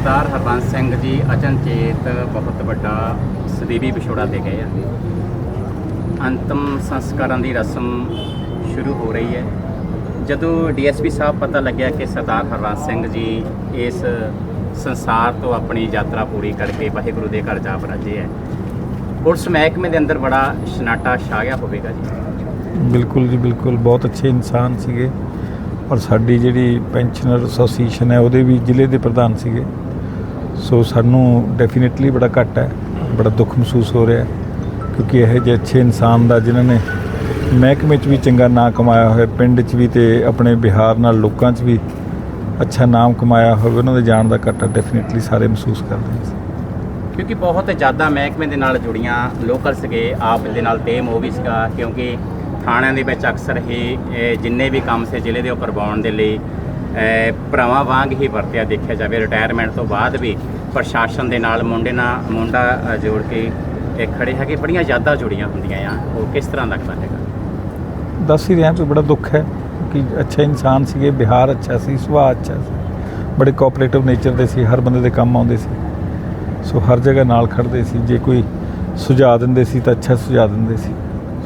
ਸਰਦਾਰ ਹਰਬੰਸ ਸਿੰਘ ਜੀ ਅਚਨਚੇਤ ਬਹੁਤ ਵੱਡਾ ਸਦੀਵੀ ਵਿਛੋੜਾ ਦੇ ਗਏ ਆ। ਅੰਤਮ ਸੰਸਕਾਰਾਂ ਦੀ ਰਸਮ ਸ਼ੁਰੂ ਹੋ ਰਹੀ ਹੈ। ਜਦੋਂ ਡੀਐਸਪੀ ਸਾਹਿਬ ਪਤਾ ਲੱਗਿਆ ਕਿ ਸਰਦਾਰ ਹਰਬੰਸ ਸਿੰਘ ਜੀ ਇਸ ਸੰਸਾਰ ਤੋਂ ਆਪਣੀ ਯਾਤਰਾ ਪੂਰੀ ਕਰਕੇ ਵਾਹਿਗੁਰੂ ਦੇ ਘਰ ਜਾ ਬਰਾਜੇ ਹੈ ਪੁਲਿਸ ਮਹਿਕਮੇ ਦੇ ਅੰਦਰ ਬੜਾ ਸ਼ਨਾਟਾ ਛਾ ਗਿਆ ਹੋਵੇਗਾ ਜੀ। ਬਿਲਕੁਲ ਜੀ, ਬਿਲਕੁਲ। ਬਹੁਤ ਅੱਛੇ ਇਨਸਾਨ ਸੀਗੇ। ਔਰ ਸਾਡੀ ਜਿਹੜੀ ਪੈਨਸ਼ਨਰ ਐਸੋਸੀਏਸ਼ਨ ਹੈ, ਉਹਦੇ ਵੀ ਜ਼ਿਲ੍ਹੇ ਦੇ ਪ੍ਰਧਾਨ ਸੀਗੇ। ਸੋ ਸਾਨੂੰ ਡੈਫੀਨਿਟਲੀ ਬੜਾ ਘੱਟ ਹੈ, ਬੜਾ ਦੁੱਖ ਮਹਿਸੂਸ ਹੋ ਰਿਹਾ ਕਿਉਂਕਿ ਇਹ ਜਿਹੇ ਅੱਛੇ ਇਨਸਾਨ ਦਾ ਜਿਨ੍ਹਾਂ ਨੇ ਮਹਿਕਮੇ 'ਚ ਵੀ ਚੰਗਾ ਨਾਂ ਕਮਾਇਆ ਹੋਇਆ, ਪਿੰਡ 'ਚ ਵੀ ਤੇ ਆਪਣੇ ਬਿਹਾਰ ਨਾਲ ਲੋਕਾਂ 'ਚ ਵੀ ਅੱਛਾ ਨਾਮ ਕਮਾਇਆ ਹੋਵੇ, ਉਹਨਾਂ ਦੇ ਜਾਣ ਦਾ ਘਾਟਾ ਡੈਫੀਨਿਟਲੀ ਸਾਰੇ ਮਹਿਸੂਸ ਕਰਦੇ ਹਾਂ ਕਿਉਂਕਿ ਬਹੁਤ ਜ਼ਿਆਦਾ ਮਹਿਕਮੇ ਦੇ ਨਾਲ ਜੁੜੀਆਂ ਲੋਕਲ ਸੀਗੇ, ਆਪ ਦੇ ਨਾਲ ਟੇਮ ਉਹ ਵੀ ਸੀਗਾ, ਕਿਉਂਕਿ ਥਾਣਿਆਂ ਦੇ ਵਿੱਚ ਅਕਸਰ ਹੀ ਜਿੰਨੇ ਵੀ ਕੰਮ ਸੇ ਜ਼ਿਲ੍ਹੇ ਦੇ ਉੱਪਰ ਕਰਵਾਉਣ ਦੇ ਲਈ ਭਰਾਵਾਂ ਵਾਂਗ ਹੀ ਵਰਤਿਆ, ਦੇਖਿਆ ਜਾਵੇ ਰਿਟਾਇਰਮੈਂਟ ਤੋਂ ਬਾਅਦ ਵੀ। ਪ੍ਰਸ਼ਾਸਨ ਦੇ ਨਾਲ ਮੁੰਡੇ ਨਾਲ ਮੁੰਡਾ ਜੋੜ ਕੇ ਇਹ ਖੜੇ ਹੈਗੇ। ਬੜੀਆਂ ਯਾਦਾਂ ਜੁੜੀਆਂ ਹੁੰਦੀਆਂ ਆ। ਉਹ ਕਿਸ ਤਰ੍ਹਾਂ ਲੱਗਦਾ ਹੈਗਾ? ਦੱਸ ਹੀ ਰਿਹਾ ਕਿ ਬੜਾ ਦੁੱਖ ਹੈ ਕਿ ਅੱਛੇ ਇਨਸਾਨ ਸੀਗੇ ਬਿਹਾਰ ਅੱਛਾ ਸੀ ਸੁਭਾਅ ਅੱਛਾ ਸੀ। ਬੜੇ ਕੋਆਪਰੇਟਿਵ ਨੇਚਰ ਦੇ ਸੀ ਹਰ ਬੰਦੇ ਦੇ ਕੰਮ ਆਉਂਦੇ ਸੀ। ਸੋ ਹਰ ਜਗ੍ਹਾ ਨਾਲ ਖੜਦੇ ਸੀ। ਜੇ ਕੋਈ ਸੁਝਾਅ ਦਿੰਦੇ ਸੀ ਤਾਂ ਅੱਛਾ ਸੁਝਾਅ ਦਿੰਦੇ ਸੀ।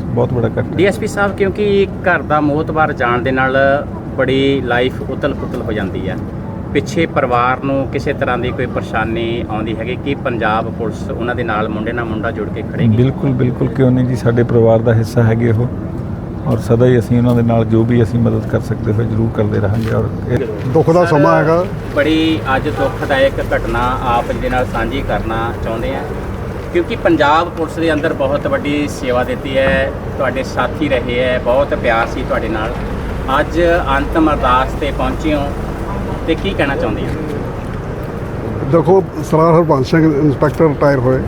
ਸੋ ਬਹੁਤ ਬੜਾ ਘੱਟ ਡੀਐਸਪੀ ਸਾਹਿਬ ਕਿਉਂਕਿ ਘਰ ਦਾ ਮੋਤਬਾਰ ਜਾਣ ਦੇ ਨਾਲ ਬੜੀ ਲਾਈਫ ਉਤਲ-ਪੁਤਲ ਹੋ ਜਾਂਦੀ ਹੈ। ਪਿੱਛੇ ਪਰਿਵਾਰ ਨੂੰ ਕਿਸੇ ਤਰ੍ਹਾਂ ਦੀ ਕੋਈ ਪਰੇਸ਼ਾਨੀ ਆਉਂਦੀ ਹੈਗੀ? ਕਿ ਪੰਜਾਬ ਪੁਲਿਸ ਉਹਨਾਂ ਦੇ ਨਾਲ ਮੁੰਡੇ ਨਾਲ ਮੁੰਡਾ ਜੁੜ ਕੇ ਖੜੇਗੀ ਬਿਲਕੁਲ ਬਿਲਕੁਲ ਕਿਉਂ ਨਹੀਂ ਜੀ? ਸਾਡੇ ਪਰਿਵਾਰ ਦਾ ਹਿੱਸਾ ਹੈਗੇ ਉਹ। ਔਰ ਸਦਾ ਹੀ ਅਸੀਂ ਉਹਨਾਂ ਦੇ ਨਾਲ ਜੋ ਵੀ ਅਸੀਂ ਮਦਦ ਕਰ ਸਕਦੇ ਹੋਏ ਜ਼ਰੂਰ ਕਰਦੇ ਰਹਾਂਗੇ। ਔਰ ਇਹ ਦੁੱਖ ਦਾ ਸਮਾਂ ਹੈਗਾ। ਬੜੀ ਅੱਜ ਦੁੱਖਦਾਇਕ ਘਟਨਾ ਆਪ ਜੀ ਦੇ ਨਾਲ ਸਾਂਝੀ ਕਰਨਾ ਚਾਹੁੰਦੇ ਆ। ਕਿਉਂਕਿ ਪੰਜਾਬ ਪੁਲਿਸ ਦੇ ਅੰਦਰ ਬਹੁਤ ਵੱਡੀ ਸੇਵਾ ਦਿੱਤੀ ਹੈ। ਤੁਹਾਡੇ ਸਾਥੀ ਰਹੇ ਹੈ। ਬਹੁਤ ਪਿਆਰ ਸੀ ਤੁਹਾਡੇ ਨਾਲ। ਅੱਜ ਅੰਤਮ ਅਰਦਾਸ ਤੇ ਪਹੁੰਚੇ ਹੋ। ਤੇ ਕੀ ਕਹਿਣਾ ਚਾਹੁੰਦੇ ਹੋ? ਦੇਖੋ, ਸਰਦਾਰ ਹਰਬੰਸ ਸਿੰਘ ਇੰਸਪੈਕਟਰ ਰਿਟਾਇਰ ਹੋਏ।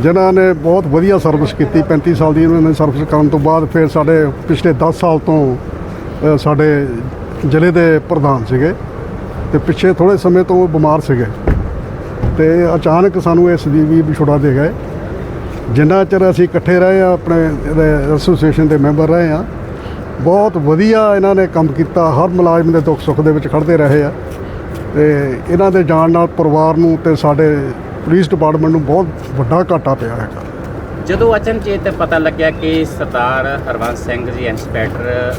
ਜਿਨ੍ਹਾਂ ਨੇ ਬਹੁਤ ਵਧੀਆ ਸਰਵਿਸ ਕੀਤੀ 35 ਸਾਲ ਦੀ ਉਹਨਾਂ ਨੇ ਸਰਵਿਸ ਕਰਨ ਤੋਂ ਬਾਅਦ ਫਿਰ ਸਾਡੇ ਪਿਛਲੇ 10 ਸਾਲ ਤੋਂ ਸਾਡੇ ਜ਼ਿਲ੍ਹੇ ਦੇ ਪ੍ਰਧਾਨ ਸੀਗੇ। ਤੇ ਪਿੱਛੇ ਥੋੜੇ ਸਮੇਂ ਤੋਂ ਉਹ ਬਿਮਾਰ ਸੀਗੇ। ਤੇ ਅਚਾਨਕ ਸਾਨੂੰ ਇਸ ਦੀ ਵੀ ਵਿਛੋੜਾ ਦੇ ਗਏ। ਜਿੰਨਾ ਚਿਰ ਅਸੀਂ ਇਕੱਠੇ ਰਹੇ ਆ, ਆਪਣੇ ਐਸੋਸੀਏਸ਼ਨ ਦੇ ਮੈਂਬਰ ਰਹੇ ਆ ਬਹੁਤ ਵਧੀਆ ਇਹਨਾਂ ਨੇ ਕੰਮ ਕੀਤਾ ਹਰ ਮੁਲਾਜ਼ਮ ਦੇ ਦੁੱਖ ਸੁੱਖ ਦੇ ਵਿੱਚ ਖੜਦੇ ਰਹੇ ਆ। ਤੇ ਇਹਨਾਂ ਦੇ ਜਾਣ ਨਾਲ ਪਰਿਵਾਰ ਨੂੰ ਤੇ ਸਾਡੇ ਪੁਲਿਸ ਡਿਪਾਰਟਮੈਂਟ ਨੂੰ ਬਹੁਤ ਵੱਡਾ ਘਾਟਾ ਪਿਆ ਹੈਗਾ। ਜਦੋਂ ਅਚਨਚੇਤ ਪਤਾ ਲੱਗਿਆ ਕਿ ਸਰਦਾਰ ਹਰਵੰਸ ਸਿੰਘ ਜੀ ਇੰਸਪੈਕਟਰ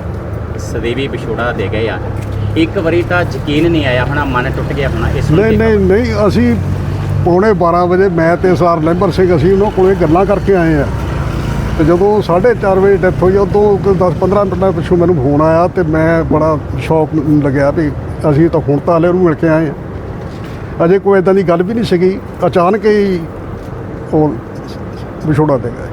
ਸਦੀਵੀ ਵਿਛੋੜਾ ਦੇ ਗਏ ਆ ਇੱਕ ਵਾਰੀ ਤਾਂ ਯਕੀਨ ਨਹੀਂ ਆਇਆ ਹੋਣਾ ਮਨ ਟੁੱਟ ਗਿਆ ਹੋਣਾ ਇਸ ਨਹੀਂ ਨਹੀਂ ਨਹੀਂ ਅਸੀਂ ਪੌਣੇ 12 ਵਜੇ ਮੈਂ ਤੇ ਸਰ ਲੈਂਬਰ ਸਿੰਘ ਅਸੀਂ ਉਹਨਾਂ ਕੋਲੇ ਗੱਲਾਂ ਕਰਕੇ ਆਏ ਆ। ਤੇ ਜਦੋਂ 4:30 ਵਜੇ ਡੈਥ ਹੋਈ, ਉਦੋਂ 10-15 ਮਿੰਟਾਂ ਪਿੱਛੋਂ ਮੈਨੂੰ ਫੋਨ ਆਇਆ ਤੇ ਮੈਂ ਬੜਾ ਸ਼ੌਕ ਲੱਗਿਆ ਵੀ ਅਸੀਂ ਤਾਂ ਹੁਣ ਤਾਂ ਹਲੇ ਉਹਨੂੰ ਮਿਲ ਕੇ ਆਏ ਆ ਅਜੇ ਕੋਈ ਇਦਾਂ ਦੀ ਗੱਲ ਵੀ ਨਹੀਂ ਸੀਗੀ। ਅਚਾਨਕ ਹੀ ਉਹ ਵਿਛੋੜਾ ਦੇ ਗਏ।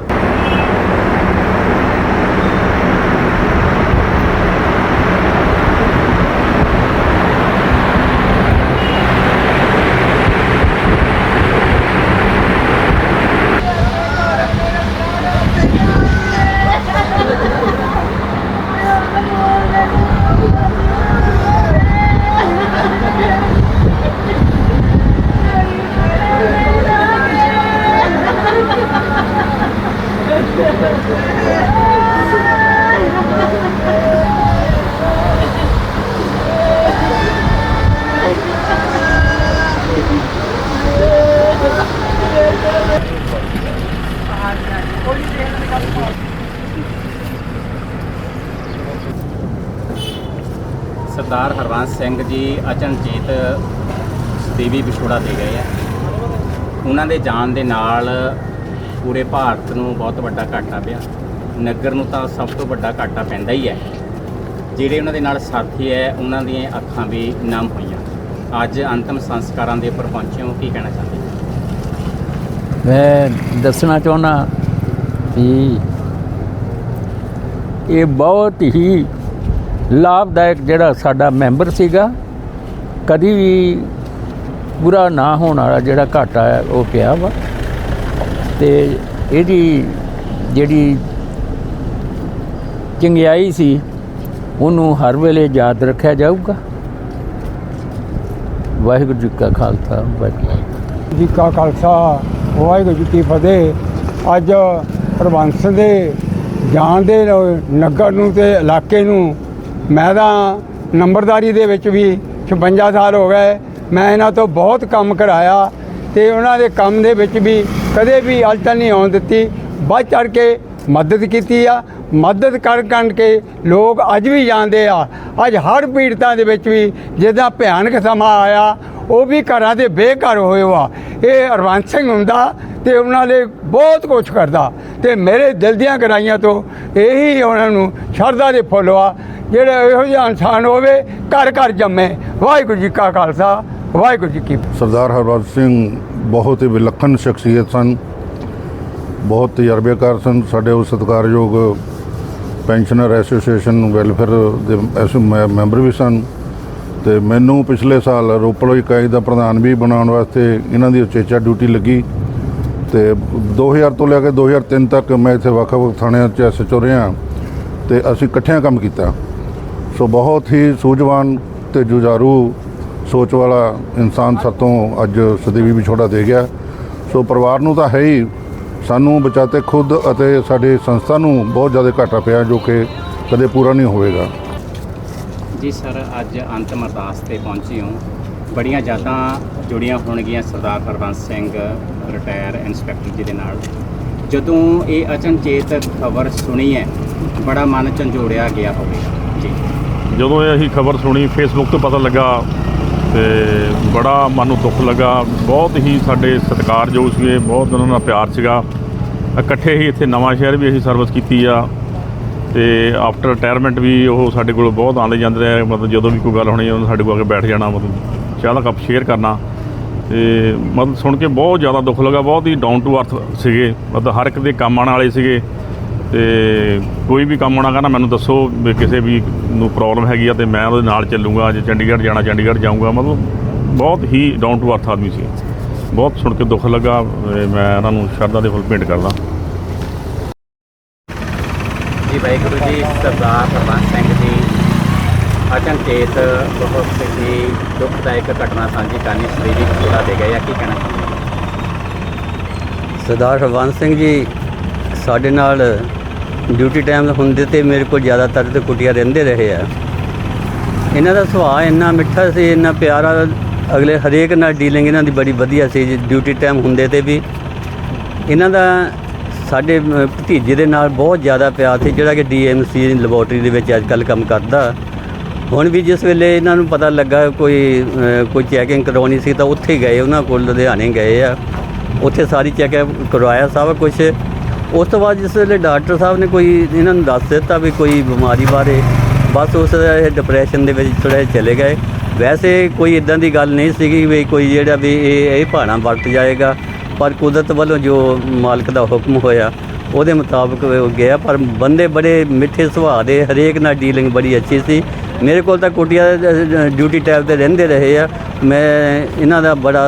ਸਰਦਾਰ ਹਰਵੰਸ ਸਿੰਘ ਜੀ ਅਚਨਚੇਤ ਦੇਵੀ ਵਿਛੋੜਾ ਦੇ ਗਏ ਆ। ਉਹਨਾਂ ਦੇ ਜਾਣ ਦੇ ਨਾਲ ਪੂਰੇ ਭਾਰਤ ਨੂੰ ਬਹੁਤ ਵੱਡਾ ਘਾਟਾ ਪਿਆ। ਨਗਰ ਨੂੰ ਤਾਂ ਸਭ ਤੋਂ ਵੱਡਾ ਘਾਟਾ ਪੈਂਦਾ ਹੀ ਹੈ। ਜਿਹੜੇ ਉਹਨਾਂ ਦੇ ਨਾਲ ਸਾਥੀ ਹੈ, ਉਹਨਾਂ ਦੀਆਂ ਅੱਖਾਂ ਵੀ ਨਮ ਹੋਈਆਂ। ਅੱਜ ਅੰਤਮ ਸੰਸਕਾਰਾਂ ਦੇ ਉੱਪਰ ਪਹੁੰਚੇ ਹੋ, ਕੀ ਕਹਿਣਾ ਚਾਹੁੰਦੇ ਮੈਂ ਦੱਸਣਾ ਚਾਹੁੰਦਾ ਕਿ ਇਹ ਬਹੁਤ ਹੀ ਲਾਭਦਾਇਕ ਜਿਹੜਾ ਸਾਡਾ ਮੈਂਬਰ ਸੀਗਾ, ਕਦੀ ਵੀ ਬੁਰਾ ਨਾ ਹੋਣ ਵਾਲਾ ਜਿਹੜਾ ਘਾਟਾ ਹੈ, ਉਹ ਪਿਆ ਵਾ। ਤੇ ਇਹਦੀ ਜਿਹੜੀ ਚੰਗਿਆਈ ਸੀ, ਉਹਨੂੰ ਹਰ ਵੇਲੇ ਯਾਦ ਰੱਖਿਆ ਜਾਊਗਾ। ਵਾਹਿਗੁਰੂ ਜੀ ਕਾ ਖਾਲਸਾ, ਵਾਹਿਗੁਰੂ ਜੀ ਕੀ ਜੀ ਕਾ ਖਾਲਸਾ, ਵਾਹਿਗੁਰੂ ਜੀ ਕੀ ਫਤਿਹ। ਅੱਜ ਹਰਬੰਸ ਦੇ ਜਾਣ ਦੇ ਨਗਰ ਨੂੰ ਤੇ ਇਲਾਕੇ ਨੂੰ ਮੈਂ ਤਾਂ ਨੰਬਰਦਾਰੀ ਦੇ ਵਿੱਚ ਵੀ 56 ਸਾਲ ਹੋ ਗਏ। ਮੈਂ ਇਹਨਾਂ ਤੋਂ ਬਹੁਤ ਕੰਮ ਕਰਾਇਆ ਤੇ ਉਹਨਾਂ ਦੇ ਕੰਮ ਦੇ ਵਿੱਚ ਵੀ ਕਦੇ ਵੀ ਅਲਟਨ ਨਹੀਂ ਆਉਣ ਦਿੱਤੀ। ਵੱਧ ਚੜ ਕੇ ਮਦਦ ਕੀਤੀ ਆ। ਮਦਦ ਕਰ ਕਰਨ ਕੇ ਲੋਕ ਅੱਜ ਵੀ ਜਾਂਦੇ ਆ। ਅੱਜ ਹਰ ਪੀੜਤਾਂ ਦੇ ਵਿੱਚ ਵੀ ਜਿੱਦਾਂ ਭਿਆਨਕ ਸਮਾਂ ਆਇਆ, ਉਹ ਵੀ ਘਰਾਂ ਦੇ ਬੇਘਰ ਹੋਏ ਵਾ ਇਹ ਹਰਵੰਸ ਸਿੰਘ ਹੁੰਦਾ ਤੇ ਉਹਨਾਂ ਲਈ ਬਹੁਤ ਕੁਝ ਕਰਦਾ। ਤੇ ਮੇਰੇ ਦਿਲ ਦੀਆਂ ਗਰਾਈਆਂ ਤੋਂ ਇਹੀ ਉਹਨਾਂ ਨੂੰ ਸ਼ਰਧਾ ਦੇ ਫੁੱਲ ਆ। ਜਿਹੜਾ ਇਹੋ ਜਿਹਾ ਇਨਸਾਨ ਹੋਵੇ, ਘਰ ਘਰ ਜੰਮੇ। ਵਾਹਿਗੁਰੂ ਜੀ ਕਾ ਖਾਲਸਾ, ਵਾਹਿਗੁਰੂ ਜੀ ਕੀ ਸਰਦਾਰ ਹਰਬੰਸ ਸਿੰਘ ਬਹੁਤ ਹੀ ਵਿਲੱਖਣ ਸ਼ਖਸੀਅਤ ਸਨ। ਬਹੁਤ ਤਜਰਬੇਕਾਰ ਸਨ। ਸਾਡੇ ਉਹ ਸਤਿਕਾਰਯੋਗ ਪੈਨਸ਼ਨਰ ਐਸੋਸੀਏਸ਼ਨ ਵੈਲਫੇਅਰ ਦੇ ਐਸੋ ਮੈ- ਮੈਂਬਰ ਵੀ ਸਨ। ਤੇ ਮੈਨੂੰ ਪਿਛਲੇ ਸਾਲ ਰੋਪੜ ਇਕਾਈ ਦਾ ਪ੍ਰਧਾਨ ਵੀ ਬਣਾਉਣ ਵਾਸਤੇ ਇਹਨਾਂ ਦੀ ਉਚੇਚਾ ਡਿਊਟੀ ਲੱਗੀ। ਤੇ 2000 ਤੋਂ ਲੈ ਕੇ 2003 ਤੱਕ ਮੈਂ ਇੱਥੇ ਵੱਖ-ਵੱਖ ਥਾਣਿਆਂ 'ਚ ਐਸਐਚਓ ਰਿਹਾ। ਤੇ ਅਸੀਂ ਇਕੱਠਿਆਂ ਕੰਮ ਕੀਤਾ। ਸੋ ਬਹੁਤ ਹੀ ਸੂਝਵਾਨ ਤੇ ਜੁਝਾਰੂ ਸੋਚ ਵਾਲਾ ਇਨਸਾਨ ਸਾਤੋਂ ਅੱਜ ਸਦੀਵੀ ਵਿਛੋੜਾ ਦੇ ਗਿਆ। ਸੋ ਪਰਿਵਾਰ ਨੂੰ ਤਾਂ ਹੈ ਹੀ, ਸਾਨੂੰ ਬਚਾਤੇ ਖੁਦ ਅਤੇ ਸਾਡੀ ਸੰਸਥਾ ਨੂੰ ਬਹੁਤ ਜ਼ਿਆਦਾ ਘਾਟਾ ਪਿਆ ਜੋ ਕਿ ਕਦੇ ਪੂਰਾ ਨਹੀਂ ਹੋਵੇਗਾ। ਜੀ ਸਰ, ਅੱਜ ਅੰਤਮ ਅਰਦਾਸ ਤੇ ਪਹੁੰਚੀ ਹੋ। ਬੜੀਆਂ ਯਾਦਾਂ ਜੁੜੀਆਂ ਹੋਣਗੀਆਂ ਸਰਦਾਰ ਹਰਬੰਸ ਸਿੰਘ, ਰਿਟਾਇਰ ਇੰਸਪੈਕਟਰ ਜੀ ਦੇ ਨਾਲ। ਜਦੋਂ ਇਹ ਅਚਨਚੇਤ ਖਬਰ ਸੁਣੀ ਹੈ, ਬੜਾ ਮਨ ਝੰਜੋੜਿਆ ਗਿਆ ਹੋਵੇਗਾ ਜੀ। ਜਦੋਂ ਇਹ ਅਸੀਂ ਖਬਰ ਸੁਣੀ ਫੇਸਬੁੱਕ ਤੋਂ ਪਤਾ ਲੱਗਾ ਤੇ ਬੜਾ ਮਨ ਨੂੰ ਦੁੱਖ ਲੱਗਾ। ਬਹੁਤ ਹੀ ਸਾਡੇ ਸਤਿਕਾਰਯੋਗ ਸੀਗੇ, ਬਹੁਤ ਉਹਨਾਂ ਨਾਲ ਪਿਆਰ ਸੀਗਾ। ਇਕੱਠੇ ਹੀ ਇੱਥੇ ਨਵਾਂ ਸ਼ਹਿਰ ਵੀ ਅਸੀਂ ਸਰਵਿਸ ਕੀਤੀ ਆ ਤੇ ਆਫਟਰ ਰਿਟਾਇਰਮੈਂਟ ਵੀ ਉਹ ਸਾਡੇ ਕੋਲ ਬਹੁਤ ਆਉਂਦੇ ਜਾਂਦੇ ਰਹੇ। ਮਤਲਬ ਜਦੋਂ ਵੀ ਕੋਈ ਗੱਲ ਹੋਣੀ, ਉਹਨਾਂ ਸਾਡੇ ਕੋਲ ਆ ਕੇ ਬੈਠ ਜਾਣਾ, ਮਤਲਬ ਚਾਹ ਦਾ ਕੱਪ ਸ਼ੇਅਰ ਕਰਨਾ। ਤੇ ਮਤਲਬ ਸੁਣ ਕੇ ਬਹੁਤ ਜ਼ਿਆਦਾ ਦੁੱਖ ਲੱਗਾ, ਬਹੁਤ ਹੀ ਡਾਊਨ ਟੂ ਅਰਥ ਸੀਗੇ। ਮਤਲਬ ਹਰ ਇੱਕ ਦੇ ਕੰਮ ਆਉਣ ਵਾਲੇ ਸੀਗੇ। ਤੇ ਕੋਈ ਵੀ ਕੰਮ ਆਉਣਾ ਕਹਿੰਦਾ ਮੈਨੂੰ ਦੱਸੋ ਵੀ ਕਿਸੇ ਵੀ ਨੂੰ ਪ੍ਰੋਬਲਮ ਹੈਗੀ ਆ ਤੇ ਮੈਂ ਉਹਦੇ ਨਾਲ ਚੱਲੂਗਾ ਜੇ ਚੰਡੀਗੜ੍ਹ ਜਾਣਾ ਚੰਡੀਗੜ੍ਹ ਜਾਊਂਗਾ। ਮਤਲਬ ਬਹੁਤ ਹੀ ਡਾਊਨ ਟੂ ਅਰਥ ਆਦਮੀ ਸੀ। ਬਹੁਤ ਸੁਣ ਕੇ ਦੁੱਖ ਲੱਗਾ ਮੈਂ ਉਹਨਾਂ ਨੂੰ ਸ਼ਰਧਾ ਦੇ ਫੁੱਲ ਭੇਂਟ ਕਰਦਾ। ਜੀ ਵਾਹਿਗੁਰੂ ਜੀ ਸਰਦਾਰ ਹਰਬੰਸ ਸਿੰਘ ਜੀ ਅਚਨਚੇਤ ਬਹੁਤ ਹੀ ਦੁਖਦਾਇਕ ਘਟਨਾ ਸਾਂਝੀ ਕਰਨੀ ਸਰੀਰਕ ਪੂਰਾ ਦੇ ਗਏ ਆ ਕੀ ਕਹਿਣਾ ਚਾਹੁੰਦੇ ਸਰਦਾਰ ਹਰਵੰਸ ਸਿੰਘ ਜੀ ਸਾਡੇ ਨਾਲ ਡਿਊਟੀ ਟਾਈਮ ਹੁੰਦੇ ਤੇ ਮੇਰੇ ਕੋਲ ਜ਼ਿਆਦਾਤਰ ਤੇ ਕੁਟੀਆਂ ਰਹਿੰਦੇ ਰਹੇ ਆ। ਇਹਨਾਂ ਦਾ ਸੁਭਾਅ ਇੰਨਾ ਮਿੱਠਾ ਸੀ, ਇੰਨਾ ਪਿਆਰਾ। ਅਗਲੇ ਹਰੇਕ ਨਾਲ ਡੀਲਿੰਗ ਇਹਨਾਂ ਦੀ ਬੜੀ ਵਧੀਆ ਸੀ, ਜੀ, ਡਿਊਟੀ ਟਾਈਮ ਹੁੰਦੇ ਤੇ ਵੀ। ਇਹਨਾਂ ਦਾ ਸਾਡੇ ਭਤੀਜੇ ਦੇ ਨਾਲ ਬਹੁਤ ਜ਼ਿਆਦਾ ਪਿਆਰ ਸੀ, ਜਿਹੜਾ ਕਿ ਡੀਐਮਸੀ ਲੈਬੋਰਟਰੀ ਦੇ ਵਿੱਚ ਅੱਜ ਕੱਲ੍ਹ ਕੰਮ ਕਰਦਾ। ਹੁਣ ਵੀ ਜਿਸ ਵੇਲੇ ਇਹਨਾਂ ਨੂੰ ਪਤਾ ਲੱਗਾ ਕੋਈ ਕੋਈ ਚੈਕਿੰਗ ਕਰਾਉਣੀ ਸੀ ਤਾਂ ਉੱਥੇ ਗਏ, ਉਹਨਾਂ ਕੋਲ ਲੁਧਿਆਣੇ ਗਏ ਆ। ਉੱਥੇ ਸਾਰੀ ਚੈੱਕ ਕਰਵਾਇਆ, ਸਭ ਕੁਝ ਉਸ ਤੋਂ ਬਾਅਦ ਜਿਸ ਵੇਲੇ ਡਾਕਟਰ ਸਾਹਿਬ ਨੇ ਕੋਈ ਇਹਨਾਂ ਨੂੰ ਦੱਸ ਦਿੱਤਾ ਵੀ ਕੋਈ ਬਿਮਾਰੀ ਬਾਰੇ, ਬਸ ਉਸ ਡਿਪਰੈਸ਼ਨ ਦੇ ਵਿੱਚ ਥੋੜ੍ਹਾ ਜਿਹਾ ਚਲੇ ਗਏ। ਵੈਸੇ ਕੋਈ ਇਦਾਂ ਦੀ ਗੱਲ ਨਹੀਂ ਸੀਗੀ ਵੀ ਕੋਈ ਜਿਹੜਾ ਵੀ ਇਹ ਇਹ ਭਾਣਾ ਵਰਤ ਜਾਏਗਾ, ਪਰ ਕੁਦਰਤ ਵੱਲੋਂ ਜੋ ਮਾਲਕ ਦਾ ਹੁਕਮ ਹੋਇਆ, ਉਹਦੇ ਮੁਤਾਬਕ ਉਹ ਗਿਆ, ਪਰ ਬੰਦੇ ਬੜੇ ਮਿੱਠੇ ਸੁਭਾਅ ਦੇ, ਹਰੇਕ ਨਾਲ ਡੀਲਿੰਗ ਬੜੀ ਅੱਛੀ ਸੀ। ਮੇਰੇ ਕੋਲ ਤਾਂ ਕੁਟੀਆ ਡਿਊਟੀ ਟਾਈਮ ਤੇ ਰਹਿੰਦੇ ਰਹੇ ਆ। ਮੈਂ ਇਹਨਾਂ ਦਾ ਬੜਾ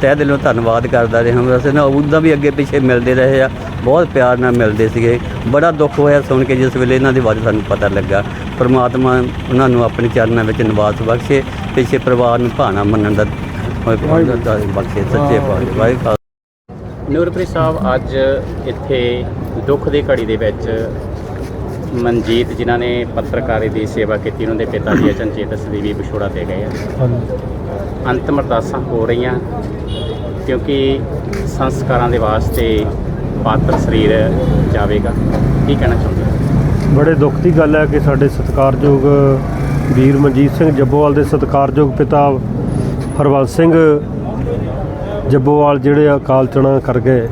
ਤਹਿ ਦਿਲੋਂ ਧੰਨਵਾਦ ਕਰਦਾ ਰਿਹਾ। ਵੈਸੇ ਨਾ ਉਹਦਾ ਵੀ ਅੱਗੇ ਪਿੱਛੇ ਮਿਲਦੇ ਰਹੇ ਆ। ਬਹੁਤ ਪਿਆਰ ਨਾਲ ਮਿਲਦੇ ਸੀਗੇ। ਬੜਾ ਦੁੱਖ ਹੋਇਆ ਸੁਣ ਕੇ ਜਿਸ ਵੇਲੇ ਇਹਨਾਂ ਦੇ ਬਾਰੇ ਸਾਨੂੰ ਪਤਾ ਲੱਗਾ। ਪਰਮਾਤਮਾ ਉਹਨਾਂ ਨੂੰ ਆਪਣੇ ਚਰਨਾਂ ਵਿੱਚ ਨਿਵਾਸ ਬਖਸ਼ੇ ਪਿੱਛੇ ਪਰਿਵਾਰ ਨੂੰ ਭਾਣਾ ਮੰਨਣ ਦਾ ਬਖਸ਼ੇ। ਸੱਚੇ ਪਾਤਸ਼ਾਹ। ਵਾਹਿਗੁਰੂ। ਨੂਰਪ੍ਰੀਤ ਸਾਹਿਬ ਅੱਜ ਇੱਥੇ ਦੁੱਖ ਦੀ ਘੜੀ ਦੇ ਵਿੱਚ ਮਨਜੀਤ ਜਿਨ੍ਹਾਂ ਨੇ ਪੱਤਰਕਾਰੀ ਦੀ ਸੇਵਾ ਕੀਤੀ ਉਹਨਾਂ ਦੇ ਪਿਤਾ ਜੀ ਅਚਨਚੇਤ ਸਦੀਵੀ ਵਿਛੋੜਾ ਦੇ ਗਏ ਆ। ਅੰਤਮ ਅਰਦਾਸਾਂ ਹੋ ਰਹੀਆਂ ਕਿਉਂਕਿ ਸੰਸਕਾਰਾਂ ਦੇ ਵਾਸਤੇ ਪਾਤਰ ਸਰੀਰ ਜਾਵੇਗਾ। ਕੀ ਕਹਿਣਾ ਚਾਹੁੰਦੇ ਬੜੇ ਦੁੱਖ ਦੀ ਗੱਲ ਹੈ ਕਿ ਸਾਡੇ ਸਤਿਕਾਰਯੋਗ ਵੀਰ ਮਨਜੀਤ ਸਿੰਘ ਜੱਬੋਵਾਲ ਦੇ ਸਤਿਕਾਰਯੋਗ ਪਿਤਾ ਹਰਵੰਸ ਸਿੰਘ ਜੱਬੋਵਾਲ ਜਿਹੜੇ ਅਕਾਲ ਚਣਾ ਕਰ ਗਏ।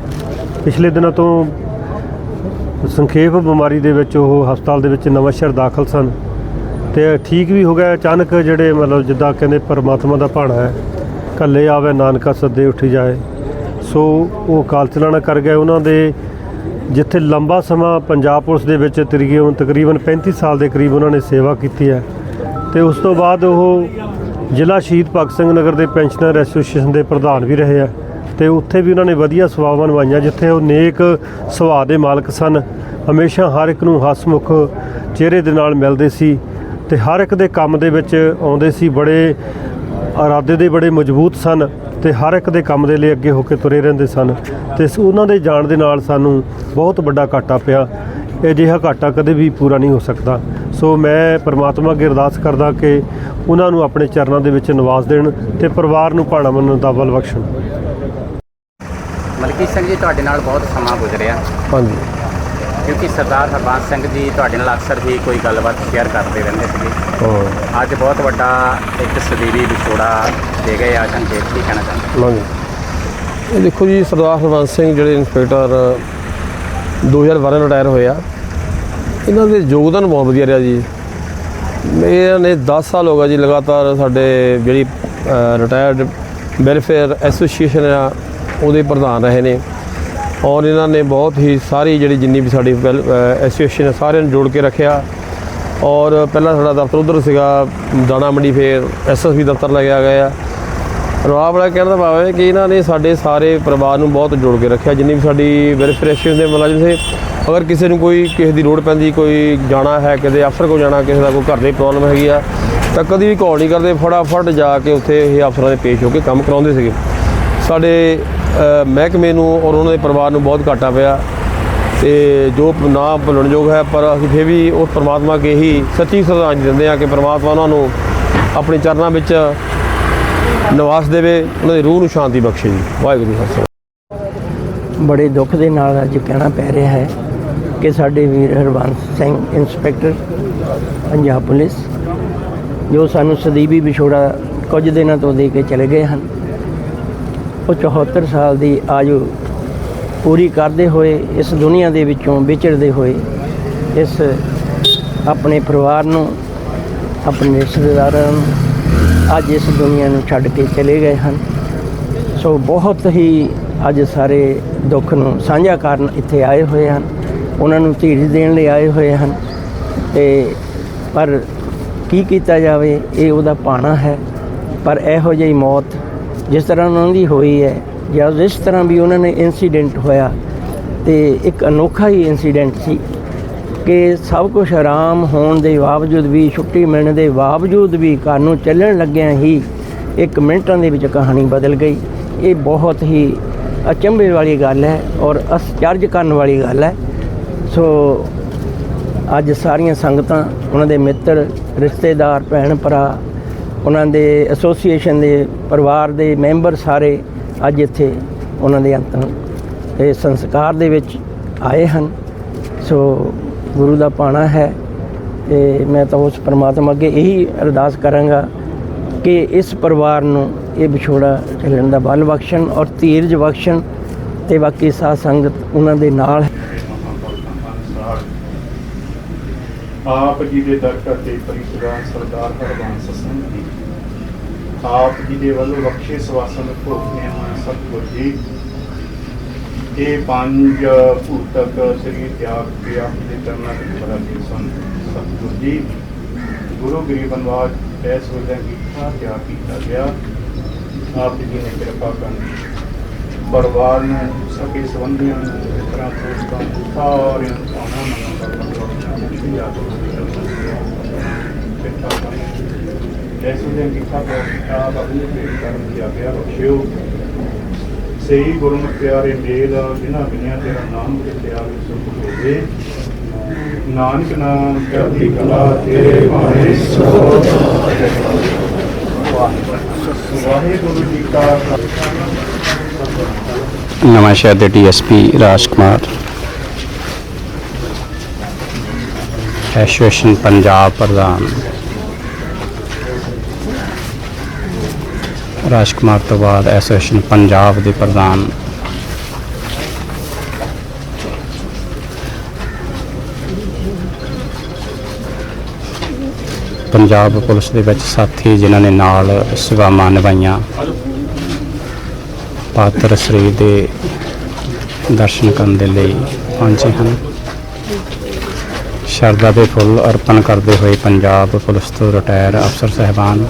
ਪਿਛਲੇ ਦਿਨਾਂ ਤੋਂ ਸੰਖੇਪ ਬਿਮਾਰੀ ਦੇ ਵਿੱਚ ਉਹ ਹਸਪਤਾਲ ਦੇ ਵਿੱਚ ਨਵਾਂਸ਼ਹਿਰ ਦਾਖਲ ਸਨ ਤੇ ਠੀਕ ਵੀ ਹੋ ਗਿਆ। ਅਚਾਨਕ ਜਿਹੜੇ ਮਤਲਬ ਜਿੱਦਾਂ ਕਹਿੰਦੇ ਪਰਮਾਤਮਾ ਦਾ ਭਾਣਾ ਹੈ ਕੱਲੇ ਆਵੇ ਨਾਨਕਾ ਸੱਦੇ ਉੱਠ ਜਾਏ। ਸੋ ਉਹ ਅਕਾਲ ਚਲਾਣਾ ਕਰ ਗਏ। ਉਹਨਾਂ ਦੇ ਜਿੱਥੇ ਲੰਬਾ ਸਮਾਂ ਪੰਜਾਬ ਪੁਲਿਸ ਦੇ ਵਿੱਚ ਤਕਰੀਬਨ ਤਕਰੀਬਨ 35 ਸਾਲ ਦੇ ਕਰੀਬ ਉਹਨਾਂ ਨੇ ਸੇਵਾ ਕੀਤੀ ਹੈ ਤੇ ਉਸ ਤੋਂ ਬਾਅਦ ਉਹ ਜ਼ਿਲ੍ਹਾ ਸ਼ਹੀਦ ਭਗਤ ਸਿੰਘ ਨਗਰ ਦੇ ਪੈਨਸ਼ਨਰ ਐਸੋਸੀਏਸ਼ਨ ਦੇ ਪ੍ਰਧਾਨ ਵੀ ਰਹੇ ਆ। ਤੇ ਉੱਥੇ ਵੀ ਉਹਨਾਂ ਨੇ ਵਧੀਆ ਸੇਵਾਵਾਂ ਨਿਭਾਈਆਂ, ਜਿੱਥੇ ਉਹ ਨੇਕ ਸੁਭਾਅ ਦੇ ਮਾਲਕ ਸਨ। ਹਮੇਸ਼ਾ ਹਰ ਇੱਕ ਨੂੰ ਹਸਮੁਖ ਚਿਹਰੇ ਦੇ ਨਾਲ ਮਿਲਦੇ ਸੀ ਤੇ ਹਰ ਇੱਕ ਦੇ ਕੰਮ ਦੇ ਵਿੱਚ ਆਉਂਦੇ ਸੀ, ਬੜੇ ਇਰਾਦੇ ਦੇ, ਬੜੇ ਮਜ਼ਬੂਤ ਸਨ ਤੇ ਹਰ ਇੱਕ ਦੇ ਕੰਮ ਦੇ ਲਈ ਅੱਗੇ ਹੋ ਕੇ ਤੁਰੇ ਰਹਿੰਦੇ ਸਨ। ਤੇ ਸ- ਉਹਨਾਂ ਦੇ ਜਾਣ ਦੇ ਨਾਲ ਸਾਨੂੰ ਬਹੁਤ ਵੱਡਾ ਘਾਟਾ ਪਿਆ। ਇਹ ਅਜਿਹਾ ਘਾਟਾ ਕਦੇ ਵੀ ਪੂਰਾ ਨਹੀਂ ਹੋ ਸਕਦਾ। ਸੋ ਮੈਂ ਪਰਮਾਤਮਾ ਅੱਗੇ ਅਰਦਾਸ ਕਰਦਾ ਕਿ ਉਹਨਾਂ ਨੂੰ ਆਪਣੇ ਚਰਨਾਂ ਦੇ ਵਿੱਚ ਨਿਵਾਸ ਦੇਣ ਤੇ ਪਰਿਵਾਰ ਨੂੰ ਭਾਣਾ ਮੰਨਣ ਦਾ ਬਲ ਬਖਸ਼ਣ। ਮਲਕੀ ਸਿੰਘ ਜੀ ਤੁਹਾਡੇ ਨਾਲ ਬਹੁਤ ਸਮਾਂ ਗੁਜ਼ਰਿਆ। ਹਾਂਜੀ। ਕਿਉਂਕਿ ਸਰਦਾਰ ਹਰਬੰਸ ਸਿੰਘ ਜੀ ਤੁਹਾਡੇ ਨਾਲ ਅਕਸਰ ਹੀ ਕੋਈ ਗੱਲਬਾਤ ਸ਼ੇਅਰ ਕਰਦੇ ਰਹਿੰਦੇ ਸੀਗੇ। ਹਾਂ। ਅੱਜ ਬਹੁਤ ਵੱਡਾ ਇੱਕ ਸਦੀਵੀ ਵਿਛੋੜਾ ਦੇ ਗਏ ਆ ਸੰਕੇਤ ਕੀ ਕਹਿਣਾ ਚਾਹੁੰਦੇ? ਲੰਘ ਇਹ ਦੇਖੋ ਜੀ ਸਰਦਾਰ ਹਰਵੰਸ ਸਿੰਘ ਜਿਹੜੇ ਇੰਸਪੈਕਟਰ 2012 ਰਿਟਾਇਰ ਹੋਏ ਆ। ਇਹਨਾਂ ਦੇ ਯੋਗਦਾਨ ਬਹੁਤ ਵਧੀਆ ਰਿਹਾ ਜੀ। ਇਹਨਾਂ ਨੇ 10 ਸਾਲ ਹੋ ਗਏ ਜੀ ਲਗਾਤਾਰ ਸਾਡੇ ਜਿਹੜੀ ਰਿਟਾਇਰਡ ਵੈਲਫੇਅਰ ਐਸੋਸੀਏਸ਼ਨ ਆ ਉਹਦੇ ਪ੍ਰਧਾਨ ਰਹੇ ਨੇ। ਔਰ ਇਹਨਾਂ ਨੇ ਬਹੁਤ ਹੀ ਸਾਰੀ ਜਿਹੜੀ ਜਿੰਨੀ ਵੀ ਸਾਡੀ ਐਸੋਸੀਏਸ਼ਨ ਹੈ, ਸਾਰਿਆਂ ਨੂੰ ਜੋੜ ਕੇ ਰੱਖਿਆ। ਔਰ ਪਹਿਲਾਂ ਸਾਡਾ ਦਫ਼ਤਰ ਉਧਰ ਸੀਗਾ, ਦਾਣਾ ਮੰਡੀ ਫੇਰ ਐਸਐਸਬੀ ਦਫ਼ਤਰ ਲੱਗਿਆ ਗਿਆ ਰਵਾ ਵਾਲਾ ਕਹਿਣ ਦਾ ਭਾਵ ਹੈ ਕਿ ਇਹਨਾਂ ਨੇ ਸਾਡੇ ਸਾਰੇ ਪਰਿਵਾਰ ਨੂੰ ਬਹੁਤ ਜੋੜ ਕੇ ਰੱਖਿਆ। ਜਿੰਨੀ ਵੀ ਸਾਡੀ ਵੈਰੀਫਿਕੇਸ਼ਨ ਦੇ ਮੁਲਾਜ਼ਮ ਸੀ, ਅਗਰ ਕਿਸੇ ਨੂੰ ਕੋਈ, ਕਿਸੇ ਦੀ ਲੋੜ ਪੈਂਦੀ, ਕੋਈ ਜਾਣਾ ਹੈ ਕਿਤੇ ਅਫਸਰ ਕੋਲ ਜਾਣਾ, ਕਿਸੇ ਦਾ ਕੋਈ ਘਰ ਦੀ ਪ੍ਰੋਬਲਮ ਹੈਗੀ ਆ, ਤਾਂ ਕਦੀ ਵੀ ਕਾਲ ਨਹੀਂ ਕਰਦੇ। ਫਟਾਫਟ ਜਾ ਕੇ ਉੱਥੇ ਇਹ ਅਫਸਰਾਂ ਦੇ ਪੇਸ਼ ਹੋ ਕੇ ਕੰਮ ਕਰਾਉਂਦੇ ਸੀਗੇ। ਸਾਡੇ ਮਹਿਕਮੇ ਨੂੰ ਔਰ ਉਹਨਾਂ ਦੇ ਪਰਿਵਾਰ ਨੂੰ ਬਹੁਤ ਘਾਟਾ ਪਿਆ ਤੇ ਜੋ ਨਾ ਭੁੱਲਣਯੋਗ ਹੈ, ਪਰ ਅਸੀਂ ਫਿਰ ਵੀ ਉਸ ਪਰਮਾਤਮਾ ਕੇ ਹੀ ਸੱਚੀ ਸ਼ਰਧਾਂਜਲੀ ਦਿੰਦੇ ਆ ਕਿ ਪਰਮਾਤਮਾ ਉਹਨਾਂ ਨੂੰ ਆਪਣੇ ਚਰਨਾਂ ਵਿੱਚ ਨਿਵਾਸ ਦੇਵੇ, ਉਹਨਾਂ ਦੀ ਰੂਹ ਨੂੰ ਸ਼ਾਂਤੀ ਬਖਸ਼ੇ ਜੀ। ਵਾਹਿਗੁਰੂ ਜੀ ਕਾ ਖਾਲਸਾ। ਬੜੇ ਦੁੱਖ ਦੇ ਨਾਲ ਅੱਜ ਕਹਿਣਾ ਪੈ ਰਿਹਾ ਹੈ ਕਿ ਸਾਡੇ ਵੀਰ ਹਰਬੰਸ ਸਿੰਘ ਇੰਸਪੈਕਟਰ, ਪੰਜਾਬ ਪੁਲਿਸ, ਜੋ ਸਾਨੂੰ ਸਦੀਵੀ ਵਿਛੋੜਾ ਕੁਝ ਦਿਨਾਂ ਤੋਂ ਦੇ ਕੇ ਚਲੇ ਗਏ ਹਨ ਉਹ 74 ਸਾਲ ਦੀ ਆਯੂ ਪੂਰੀ ਕਰਦੇ ਹੋਏ, ਇਸ ਦੁਨੀਆ ਦੇ ਵਿੱਚੋਂ ਵਿਚਰਦੇ ਹੋਏ, ਇਸ ਆਪਣੇ ਪਰਿਵਾਰ ਨੂੰ, ਆਪਣੇ ਰਿਸ਼ਤੇਦਾਰਾਂ ਨੂੰ, ਅੱਜ ਇਸ ਦੁਨੀਆ ਨੂੰ ਛੱਡ ਕੇ ਚਲੇ ਗਏ ਹਨ। ਸੋ ਬਹੁਤ ਹੀ ਅੱਜ ਸਾਰੇ ਦੁੱਖ ਨੂੰ ਸਾਂਝਾ ਕਰਨ ਇੱਥੇ ਆਏ ਹੋਏ ਹਨ। ਉਹਨਾਂ ਨੂੰ ਧੀਰਜ ਦੇਣ ਲਈ ਆਏ ਹੋਏ ਹਨ। ਤੇ ਪਰ ਕੀ ਕੀਤਾ ਜਾਵੇ, ਇਹ ਉਹਦਾ ਪਾਣਾ ਹੈ। ਪਰ ਇਹੋ ਜਿਹੀ ਮੌਤ ਜਿਸ ਤਰ੍ਹਾਂ ਉਹਨਾਂ ਦੀ ਹੋਈ ਹੈ ਜਾਂ ਜਿਸ ਤਰ੍ਹਾਂ ਵੀ ਉਹਨਾਂ ਨੇ ਇਨਸੀਡੈਂਟ ਹੋਇਆ ਤੇ ਇੱਕ ਅਨੋਖਾ ਹੀ ਇਨਸੀਡੈਂਟ ਸੀ ਕਿ ਸਭ ਕੁਝ ਆਰਾਮ ਹੋਣ ਦੇ ਬਾਵਜੂਦ ਵੀ, ਛੁੱਟੀ ਮਿਲਣ ਦੇ ਬਾਵਜੂਦ ਵੀ ਘਰ ਨੂੰ ਚੱਲਣ ਲੱਗਿਆਂ ਹੀ ਇੱਕ ਮਿੰਟਾਂ ਦੇ ਵਿੱਚ ਕਹਾਣੀ ਬਦਲ ਗਈ। ਇਹ ਬਹੁਤ ਹੀ ਅਚੰਭੇ ਵਾਲੀ ਗੱਲ ਹੈ ਔਰ ਅਸਚਰਜ ਕਰਨ ਵਾਲੀ ਗੱਲ ਹੈ। ਸੋ ਅੱਜ ਸਾਰੀਆਂ ਸੰਗਤਾਂ, ਉਹਨਾਂ ਦੇ ਮਿੱਤਰ, ਰਿਸ਼ਤੇਦਾਰ ਭੈਣ ਭਰਾ ਉਹਨਾਂ ਦੇ ਐਸੋਸੀਏਸ਼ਨ ਦੇ ਪਰਿਵਾਰ ਦੇ ਮੈਂਬਰ ਸਾਰੇ ਅੱਜ ਇੱਥੇ ਉਹਨਾਂ ਦੇ ਅੰਤਮ ਇਹ ਸੰਸਕਾਰ ਦੇ ਵਿੱਚ ਆਏ ਹਨ। ਸੋ ਗੁਰੂ ਦਾ ਪਾਣਾ ਹੈ ਤੇ ਮੈਂ ਤਾਂ ਉਸ ਪਰਮਾਤਮਾ ਅੱਗੇ ਇਹੀ ਅਰਦਾਸ ਕਰਾਂਗਾ ਕਿ ਇਸ ਪਰਿਵਾਰ ਨੂੰ ਇਹ ਵਿਛੋੜਾ ਝੱਲਣ ਦਾ ਬਲ ਬਖਸ਼ਣ ਔਰ ਧੀਰਜ ਬਖਸ਼ਣ ਤੇ ਬਾਕੀ ਸਾਧ ਸੰਗਤ ਉਹਨਾਂ ਦੇ ਨਾਲ ਹੈ ਆਪ ਜੀ ਦੇ ਦਰ ਤੇ ਪਰਿਸਦਾ ਸਰਦਾਰ ਹਰਬੰਸ ਸਿੰਘ ਜੀ। ਆਪ ਜੀ ਦੇ ਵੱਲੋਂ ਬਖਸ਼ੇ ਸਵਾਸਨ ਭੋਗਨੇ ਹੋਏ ਸਤਿਗੁਰ ਜੀ। ਇਹ ਪੰਜ ਭੂਤਕ ਸ੍ਰੀ ਤਿਆਗ ਕੇ ਆਪ ਦੇ ਚਰਨਾਂ ਵਿੱਚ ਬੜਾ ਕੇ ਸਨ ਸਤਿਗੁਰ ਜੀ। ਗੁਰੂ ਗਰੀਬਨਵਾਜ ਐਸ ਵੇਲੇ ਕੀਤਾ ਤਿਆਗ ਕੀਤਾ ਗਿਆ। ਆਪ ਜੀ ਨੇ ਕਿਰਪਾ ਕਰਨ ਪਰਿਵਾਰ ਨੂੰ, ਸਕੇ ਸੰਬੰਧੀਆਂ ਨੂੰ ਇਸ ਤਰ੍ਹਾਂ ਨੂੰ ਸਾਰਿਆਂ ਨੂੰ ਸਾਨਾ ਮੰਨਣ ਦਾ ਬੰਦੋਬਸਤ ਯਾਦ ਐਸੋ ਦੇ ਕਿਥਾ ਕੋ ਆਪ ਆਪਣੇ ਪੇਟ ਕਰਨ ਦੀ ਆਗਿਆ ਬਖਸ਼ਿਓ ਸਹੀ ਗੁਰਮੁਖ ਪਿਆਰੇ ਮੇਲ ਜਿਨ੍ਹਾਂ ਬਿਨਿਆ ਤੇਰਾ ਨਾਮ ਤੇ ਪਿਆਰ ਸੁਖ ਹੋਵੇ ਨਾਨਕ ਨਾਮ ਚੜ੍ਹਦੀ ਕਲਾ ਤੇਰੇ ਭਾਣੇ ਸੋ ਵਾਹਿਗੁਰੂ ਜੀ ਕਾ ਖਾਲਸਾ ਨਵਾਂ ਸ਼ਹਿਰ ਦੇ ਡੀਐਸਪੀ ਰਾਜ ਕੁਮਾਰ ਐਸੋਸੀਏਸ਼ਨ ਪੰਜਾਬ ਪ੍ਰਧਾਨ। ਰਾਜਕੁਮਾਰ ਤੋਂ ਬਾਅਦ ਐਸੋਸੀਏਸ਼ਨ ਪੰਜਾਬ ਦੇ ਪ੍ਰਧਾਨ। ਪੰਜਾਬ ਪੁਲਿਸ ਦੇ ਵਿੱਚ ਸਾਥੀ ਜਿਨ੍ਹਾਂ ਨੇ ਨਾਲ ਸੇਵਾਵਾਂ ਨਿਭਾਈਆਂ। ਪਾਤਰ ਸਰੀਰ ਦੇ ਦਰਸ਼ਨ ਕਰਨ ਦੇ ਲਈ ਪਹੁੰਚੇ ਹਨ। ਸ਼ਰਧਾ ਦੇ ਫੁੱਲ ਅਰਪਣ ਕਰਦੇ ਹੋਏ ਪੰਜਾਬ ਪੁਲਿਸ ਤੋਂ ਰਿਟਾਇਰ ਅਫਸਰ ਸਹਿਬਾਨ।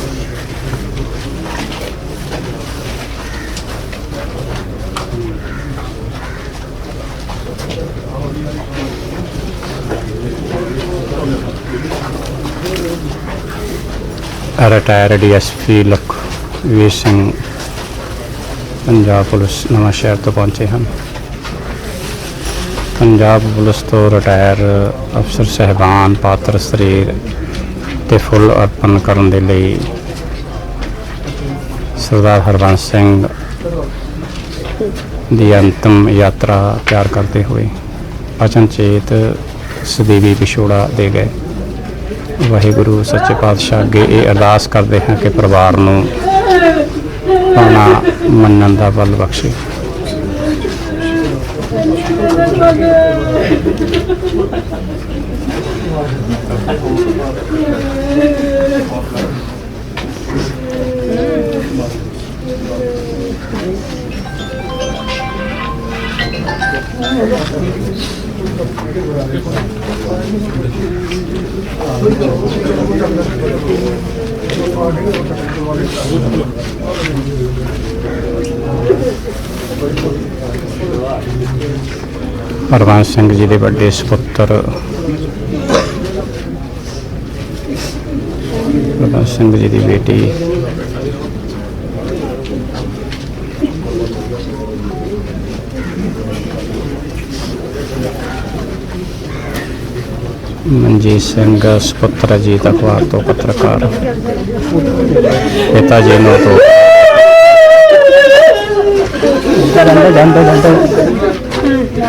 Retire DSP Lakhvir Singh, Punjab police Nawan Shahr ਤੋਂ ਪਹੁੰਚੇ ਹਨ। ਪੰਜਾਬ ਪੁਲਿਸ ਤੋਂ ਰਿਟਾਇਰ ਅਫਸਰ ਸਹਿਬਾਨ ਪਾਤਰ ਸਰੀਰ ਤੇ ਫੁੱਲ ਅਰਪਣ ਕਰਨ ਦੇ ਲਈ ਸਰਦਾਰ ਹਰਬੰਸ ਸਿੰਘ ਦੀ ਅੰਤਮ ਯਾਤਰਾ ਤਿਆਰ ਕਰਦੇ ਹੋਏ ਅਚਨਚੇਤ ਸਦੀਵੀ ਵਿਛੋੜਾ ਦੇ ਗਏ। ਵਾਹਿਗੁਰੂ, ਸੱਚੇ ਪਾਤਸ਼ਾਹ ਅੱਗੇ ਇਹ ਅਰਦਾਸ ਕਰਦੇ ਹਾਂ ਕਿ ਪਰਿਵਾਰ ਨੂੰ ਆਪਣਾ ਮੰਨਣ ਦਾ ਬਲ ਬਖਸ਼ੇ। まあ。ਹਰਵੰਸ ਸਿੰਘ ਜੀ ਦੇ ਵੱਡੇ ਸੁਪੁੱਤਰ ਹਰਵੰਸ ਸਿੰਘ ਜੀ ਦੀ ਬੇਟੀ ਮਨਜੀਤ ਸਿੰਘ ਸੁਪੁੱਤਰ ਜੀ ਅਖਬਾਰ ਤੋਂ ਪੱਤਰਕਾਰ ਪਿਤਾ ਜੀ ਨੂੰ ਤੋਂ ਜਾਂਦੇ ਜਾਂਦੇ ਜਾਂਦੇ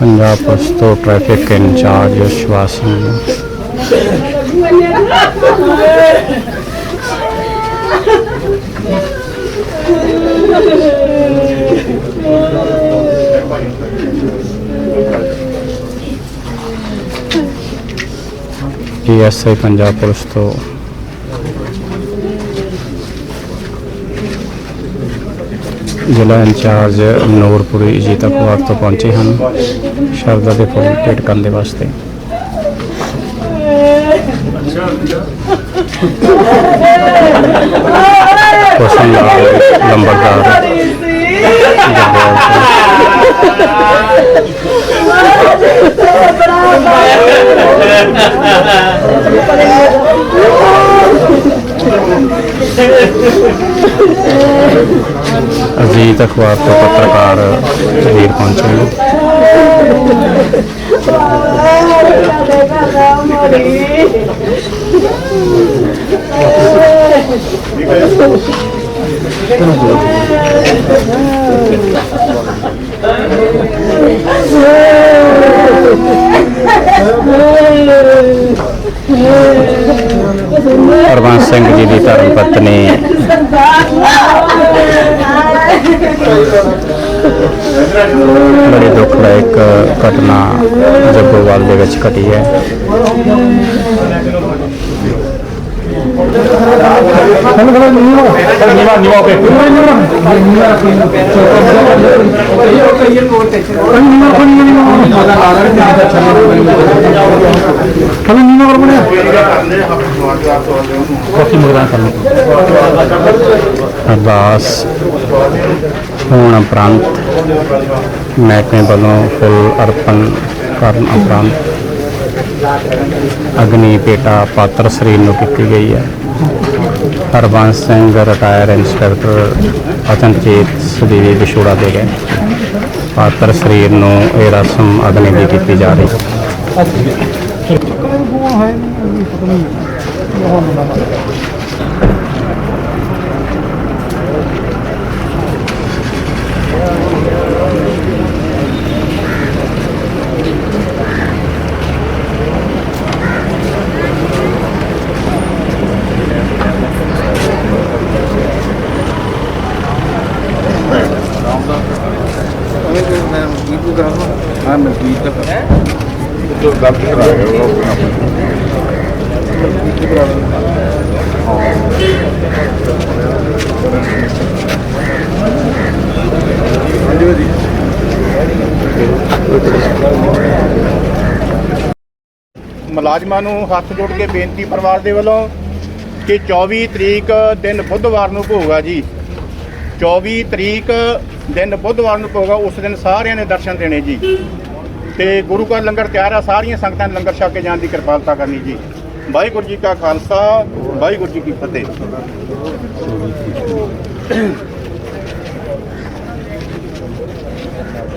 ਪੰਜਾਬ ਪੁਲਿਸ ਤੋਂ traffic incharge Vishwas Singh ASI Punjab police ਜ਼ਿਲ੍ਹਾ ਇੰਚਾਰਜ ਨੂਰਪੁਰੀ ਜੀ ਤੱਕ ਵਾਰ ਤੋਂ ਪਹੁੰਚੇ ਹਨ। ਸ਼ਰਧਾ ਦੇ ਫੁੱਲ ਭੇਟ ਕਰਨ ਦੇ ਵਾਸਤੇ। ਕੋਸ਼ਨ ਲੰਬਰਦਾਰ ਜਗਦੇਵ ਸਿੰਘ ਅਜੀਤ ਅਖਬਾਰ ਤੋਂ ਪੱਤਰਕਾਰ ਵੀਰ ਪਹੁੰਚੇ ਨੇ ਹਰਬੰਸ ਸਿੰਘ ਜੀ ਦੀ ਧਰਮ ਪਤਨੀ। ਬੜੇ ਦੁਖਦਾਇਕ ਘਟਨਾ ਜੱਗੋਵਾਲ ਦੇ ਵਿੱਚ ਘਟੀ ਹੈ। ਅਰਦਾਸ ਹੋਣ ਉਪਰੰਤ ਮਹਿਕਮੇ ਵੱਲੋਂ ਫੁੱਲ ਅਰਪਣ ਕਰਨ ਉਪਰੰਤ ਅਗਨੀ ਪੇਟਾ ਪਾਤਰ ਸਰੀਰ ਨੂੰ ਕੀਤੀ ਗਈ ਹੈ। ਹਰਬੰਸ ਸਿੰਘ ਰਿਟਾਇਰ ਇੰਸਪੈਕਟਰ ਅਚਨਚੇਤ ਸਦੀਵੀ ਵਿਛੋੜਾ ਦੇ ਗਏ। ਪਾਤਰ ਸਰੀਰ ਨੂੰ ਇਹ ਰਸਮ ਅਗਨੀ ਦੀ ਕੀਤੀ ਜਾ ਰਹੀ ਹੈ। ਹਾਂਜੀ ਮੁਲਾਜ਼ਮਾਂ ਨੂੰ ਹੱਥ ਜੋੜ ਕੇ ਬੇਨਤੀ ਪਰਿਵਾਰ ਦੇ ਵੱਲੋਂ ਕਿ 24 ਤਰੀਕ ਦਿਨ ਬੁੱਧਵਾਰ ਨੂੰ ਭੋਗਾ ਜੀ। 24 ਤਰੀਕ ਦਿਨ ਬੁੱਧਵਾਰ ਨੂੰ ਭੋਗਾ ਉਸ ਦਿਨ ਸਾਰਿਆਂ ਨੇ ਦਰਸ਼ਨ ਦੇਣੇ ਜੀ। ਤੇ ਗੁਰੂ ਘਰ ਲੰਗਰ ਤਿਆਰ ਆ, ਸਾਰੀਆਂ ਸੰਗਤਾਂ ਨੇ ਲੰਗਰ ਛਕ ਕੇ ਜਾਣ ਦੀ ਕਿਰਪਾਲਤਾ ਕਰਨੀ ਜੀ। ਵਾਹਿਗੁਰੂ ਜੀ ਕਾ ਖਾਲਸਾ, ਵਾਹਿਗੁਰੂ ਜੀ ਕੀ ਫਤਿਹ।